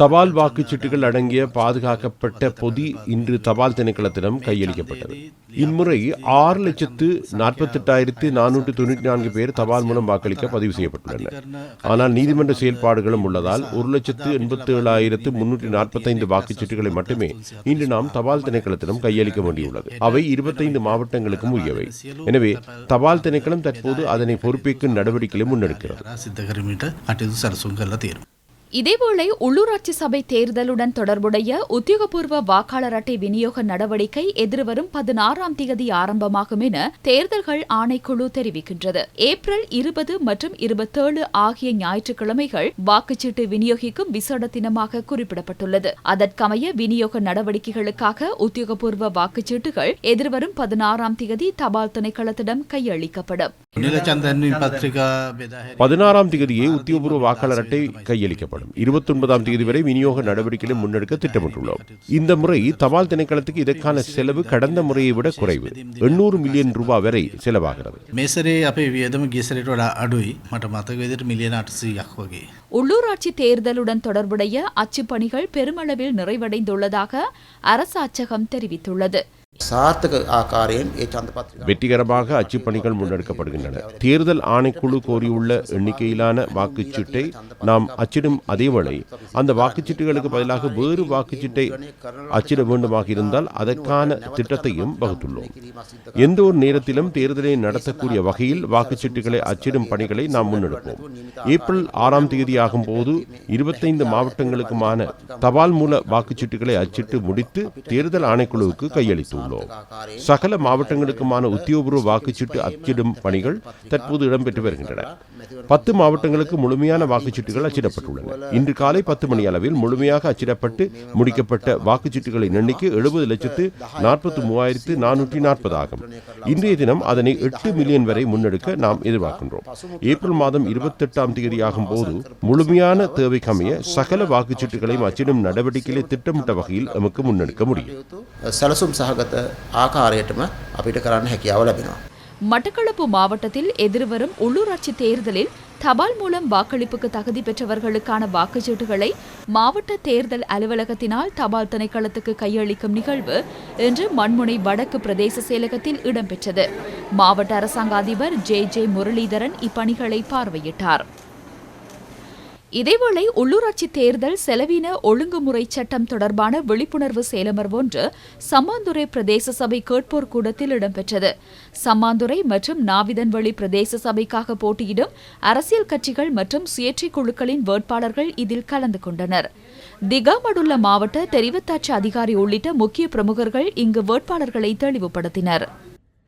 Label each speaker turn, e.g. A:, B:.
A: தபால் வாக்குச்சீட்டுகள் அடங்கிய பாதுகாக்கப்பட்ட பொதி இன்று தபால் திணைக்களத்திடம் கையளிக்கப்பட்டது. இம்முறை ஆறு லட்சத்து நாற்பத்தெட்டாயிரத்து நானூற்று தொண்ணூற்றி நான்கு பேர் தபால் மூலம் வாக்களிக்க பதிவு செய்யப்பட்டுள்ளனர். ஆனால் நீதிமன்ற செயல்பாடுகளும் உள்ளதால் ஒரு லட்சத்து எண்பத்தி ஏழாயிரத்து முன்னூற்றி நாற்பத்தைந்து வாக்குச்சீட்டுகளை மட்டுமே இன்று நாம் தபால் திணைக்களத்திடம் கையளிக்க வேண்டியுள்ளது. அவை இருபத்தைந்து மாவட்டங்களுக்கும் உரியவை. எனவே தபால் திணைக்களம் தற்போது அதனை பொறுப்பேற்கும் நடவடிக்கைகளை முன்னெடுக்கிறது.
B: corazón que.
C: இதேவேளை உள்ளூராட்சி சபை தேர்தலுடன் தொடர்புடைய உத்தியோகபூர்வ வாக்காளர் அட்டை விநியோக நடவடிக்கை எதிர்வரும் பதினாறாம் தேதி ஆரம்பமாகும் என தேர்தல்கள் ஆணைக்குழு தெரிவிக்கின்றது. ஏப்ரல் இருபது மற்றும் இருபத்தேழு ஆகிய ஞாயிற்றுக்கிழமைகள் வாக்குச்சீட்டு விநியோகிக்கும் விசேட தினமாக குறிப்பிடப்பட்டுள்ளது. அதற்கமைய விநியோக நடவடிக்கைகளுக்காக உத்தியோகபூர்வ வாக்குச்சீட்டுகள் எதிர்வரும் பதினாறாம் தேதி தபால் திணைக்களத்திடம் கையளிக்கப்படும்.
A: பதினாறாம் தேதியே உத்தியோகபூர்வ வாக்காளர் அட்டை கையளிக்கப்படும். வழங்கப்படும் இருபத்தி ஒன்பதாம் தேதி வரை விநியோக நடவடிக்கைகளை முன்னெடுக்க திட்டமிட்டுள்ளோம். இந்த முறை தபால் திணைக்களத்துக்கு இதற்கான செலவு கடந்த முறையை விட குறைவு. எண்ணூறு மில்லியன் ரூபாய் வரை செலவாகிறது.
B: மேசரே மற்றும்
C: உள்ளூராட்சி தேர்தலுடன் தொடர்புடைய அச்சுப்பணிகள் பெருமளவில் நிறைவடைந்துள்ளதாக அரசு அச்சகம் தெரிவித்துள்ளது.
A: வெற்றிகரமாக அச்சுப்பணிகள் முன்னெடுக்கப்படுகின்றன. தேர்தல் ஆணைக்குழு கோரியுள்ள எண்ணிக்கையிலான வாக்குச்சீட்டை நாம் அச்சிடும் அதேவேளை அந்த வாக்குச்சீட்டுகளுக்கு பதிலாக வேறு வாக்குச்சீட்டை அச்சிட வேண்டுமாக இருந்தால் அதற்கான திட்டத்தையும் வகுத்துள்ளோம். எந்த ஒரு நேரத்திலும் தேர்தலை நடத்தக்கூடிய வகையில் வாக்குச்சீட்டுகளை அச்சிடும் பணிகளை நாம் முன்னெடுப்போம். ஏப்ரல் ஆறாம் தேதி ஆகும் போது இருபத்தைந்து மாவட்டங்களுக்குமான தபால் மூல வாக்குச்சீட்டுகளை அச்சிட்டு முடித்து தேர்தல் ஆணைக்குழுவுக்கு கையளித்தோம். செய்துள்ளோம் சகல மாவட்டங்களுக்குமான உத்தியோகபூர்வ வாக்குச்சீட்டு அச்சிடும் பணிகள் தற்போது இடம்பெற்று வருகின்றன. பத்து மாவட்டங்களுக்கு முழுமையான வாக்குச்சீட்டுகள் அச்சிடப்பட்டுள்ளன. இன்று காலை பத்து மணி அளவில் முழுமையாக அச்சிடப்பட்டு முடிக்கப்பட்ட வாக்குச்சீட்டுகளின் எண்ணிக்கை எழுபது லட்சத்து நாற்பத்தி மூவாயிரத்து நானூற்றி நாற்பது ஆகும் இன்றைய தினம் அதனை எட்டு மில்லியன் வரை முன்னெடுக்க நாம் எதிர்பார்க்கின்றோம். ஏப்ரல் மாதம் இருபத்தெட்டாம் தேதி ஆகும் போது முழுமையான தேவைக்கமைய சகல வாக்குச்சீட்டுகளையும் அச்சிடும் நடவடிக்கைகளை திட்டமிட்ட வகையில் நமக்கு முன்னெடுக்க முடியும்.
D: சலசும் சககத்த ආකාරයටම අපිට කරන්න හැකියාව ලැබෙනවා.
C: மட்டக்களப்பு மாவட்டத்தில் எதிர்வரும் உள்ளூராட்சி தேர்தலில் தபால் மூலம் வாக்களிப்புக்கு தகுதி பெற்றவர்களுக்கான வாக்குச்சீட்டுகளை மாவட்ட தேர்தல் அலுவலகத்தினால் தபால் திணைக்களத்துக்கு கையளிக்கும் நிகழ்வு இன்று மண்முனை வடக்கு பிரதேச செயலகத்தில் இடம்பெற்றது மாவட்ட அரசாங்க அதிபர் ஜே ஜே முரளிதரன் இப்பணிகளை பார்வையிட்டார் இதேவேளை உள்ளூராட்சி தேர்தல் செலவின ஒழுங்குமுறை சட்டம் தொடர்பான விழிப்புணர்வு செயலமர்வு ஒன்று சம்மாந்துறை பிரதேச சபை கேட்போர் கூடத்தில் இடம்பெற்றது. சம்மாந்துறை மற்றும் நாவிதன்வழி பிரதேச சபைக்காக போட்டியிடும் அரசியல் கட்சிகள் மற்றும் சுயேட்சை குழுக்களின் வேட்பாளர்கள் இதில் கலந்து கொண்டனர். திகாமடுள்ள மாவட்ட தெரிவத்தாட்சி அதிகாரி உள்ளிட்ட முக்கிய பிரமுகர்கள் இங்கு வேட்பாளர்களை தெளிவுபடுத்தினர்.